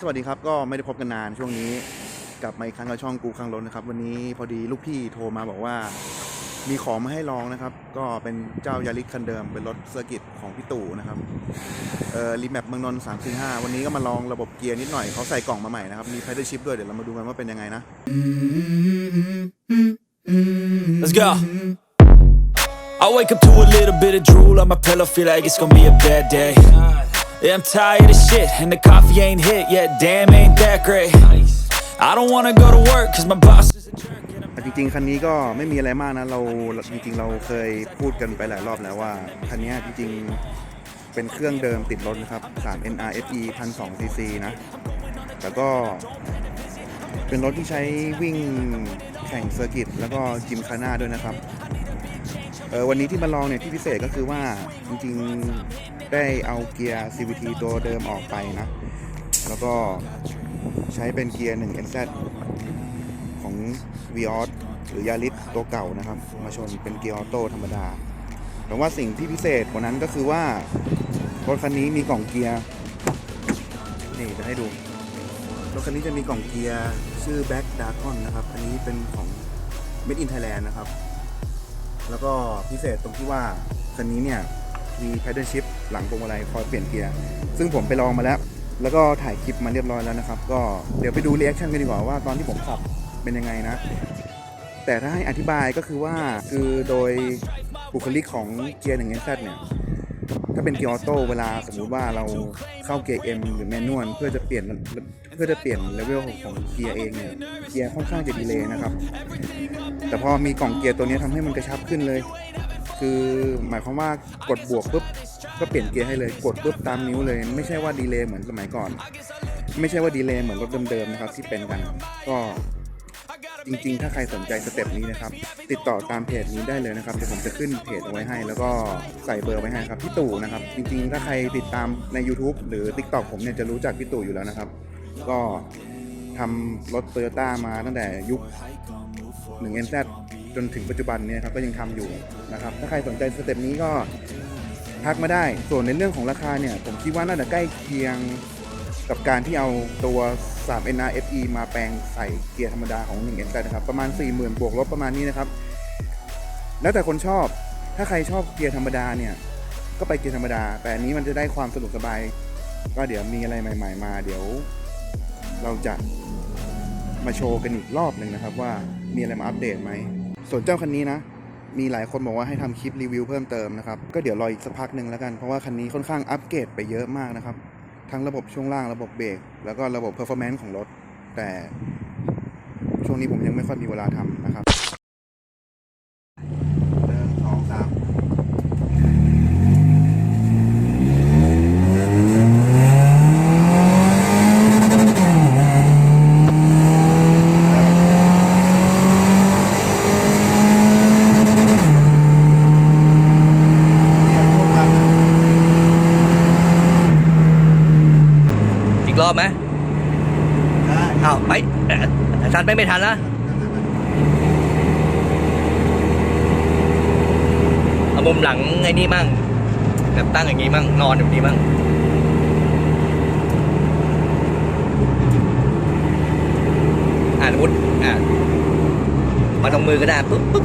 สวัสดีครับก็ไม่ได้พบกันนานช่วงนี้กลับมาอีกครั้งกับช่องกูข้างรถนะครับ วันนี้พอดีลูกพี่โทรมาบอกว่า มีของมาให้ลองนะครับ ก็เป็นเจ้ายาริสคันเดิมเป็นรถเซอร์กิตของพี่ตู่นะครับเอ่อรีแมปเมืองนนท์345วันนี้ก็มาลองระบบเกียร์นิดหน่อยเขาใส่กล่องมาใหม่นะครับ มีไพเดอร์ชิพด้วยเดี๋ยวเรามาดูกันว่าเป็นยังไงนะ Let's go. I wake up to a little bit of drool on my pillow, feel like it's gonna be a bad day. Yeah, I'm tired of shit, and the coffee ain't hit yet. Damn, ain't that great. I don't wanna go to work, cause my boss is a jerk. แต่จริงๆ คันนี้ก็ไม่มีอะไรมากนะ เราจริงๆ เราเคยพูดกันไปหลายรอบแล้วว่า คันนี้จริงๆ เป็นเครื่องเดิมติดรถนะครับ3 NRFE 1,200 cc นะ แล้วก็เป็นรถที่ใช้วิ่งแข่งเซอร์กิตแล้วก็จิมคาน่าด้วยนะครับ วันนี้ที่มาลองเนี่ยที่พิเศษก็คือว่าจริงๆได้เอาเกียร์ CVT ตัวเดิมออกไปนะ แล้วก็ใช้เป็นเกียร์ 1 NZ ของ v ีออหรือยาริสตัวเก่านะครับ มาชนเป็นเกียร์ออโต้ธรรมดา แต่ว่าสิ่งที่พิเศษกว่านั้นก็คือว่ารถคันนี้มีกล่องเกียร์ นี่จะให้ดู รถคันนี้จะมีกล่องเกียร์ชื่อ Black Dragon นะครับ อันนี้เป็นของ Made in Thailand นะครับ แล้วก็พิเศษตรงที่ว่าคันนี้เนี่ยมีพ a ดเดิลชิพหลังพวงมาลัยคอยเปลี่ยนเกียร์ ซึ่งผมไปลองมาแล้ว แล้วก็ถ่ายคลิปมาเรียบร้อยแล้วนะครับ ก็เดี๋ยวไปดูรีแอคชั่นกันดีกว่าว่าตอนที่ผมขับเป็นยังไงนะ แต่ถ้าให้อธิบายก็คือว่าคือโดยบุคลิกของเกียร์หนึ่ง NZ เนี่ย ถ้าเป็นเกียร์ออโต้เวลาสมมุติว่าเราเข้าเกียร์ M หรือแมนนวลเพื่อจะเปลี่ยนเพื่อจะเปลี่ยนเลเวลของเกียร์เองเนี่ยเกียร์ค่อนข้างจะดีเลยนะครับ แต่พอมีกล่องเกียร์ตัวนี้ทำให้มันกระชับขึ้นเลย คือหมายความว่ากดบวกปุ๊บก็เปลี่ยนเกียร์ให้เลยกดปุ๊บตามนิ้วเลย ไม่ใช่ว่าดีเลย์เหมือนสมัยก่อน ไม่ใช่ว่าดีเลย์เหมือนรถเดิมๆนะครับที่เป็นกัน ก็ จริงๆ ถ้าใครสนใจสเต็ปนี้นะครับ ติดต่อตามเพจนี้ได้เลยนะครับ เดี๋ยวผมจะขึ้นเพจเอาไว้ให้ แล้วก็ใส่เบอร์ไว้ให้ครับพี่ตู่นะครับ จริงๆ ถ้าใครติดตามใน YouTube หรือ TikTok ผมเนี่ยจะรู้จักพี่ตู่อยู่แล้วนะครับ ก็ทำรถโตโยต้ามาตั้งแต่ยุค1 NZ จนถึงปัจจุบันเนี่ยครับก็ยังทำอยู่นะครับ ถ้าใครสนใจสเต็ปนี้ก็ทักมาได้ ส่วนในเรื่องของราคาเนี่ย ผมคิดว่าน่าจะใกล้เคียงกับการที่เอาตัว 3 NRFE มาแปลงใส่เกียร์ธรรมดาของ1 NZ นะครับ ประมาณ 40,000 บวกลบประมาณนี้นะครับ แล้วแต่คนชอบ ถ้าใครชอบเกียร์ธรรมดาเนี่ย ก็ไปเกียร์ธรรมดา แต่อันนี้มันจะได้ความสะดวกสบาย ก็เดี๋ยวมีอะไรใหม่ ๆ มา เดี๋ยว เราจะมาโชว์กันอีกรอบหนึ่งนะครับ ว่ามีอะไรมาอัปเดตไหม ส่วนเจ้าคันนี้นะมีหลายคนบอกว่าให้ทำคลิปรีวิวเพิ่มเติมนะครับ ก็เดี๋ยวรออีกสักพักหนึ่งแล้วกัน เพราะว่าคันนี้ค่อนข้างอัปเกรดไปเยอะมากนะครับ ทั้งระบบช่วงล่างระบบเบรกแล้วก็ระบบเพอร์ฟอร์แมนซ์ของรถ แต่ช่วงนี้ผมยังไม่ค่อยมีเวลาทำนะครับหนึ่งสองสาม อีก รอบไหมได้อ้าวไปเอ่อทันไปไม่ทันนะเอามุมหลังไอ้นี่มั่งแบบตั้งอย่างงี้มั่งนอนแบบนี้มั่งอ่าสมมติอ่ามาตรงมือก็ได้ปุ๊บปุ๊บ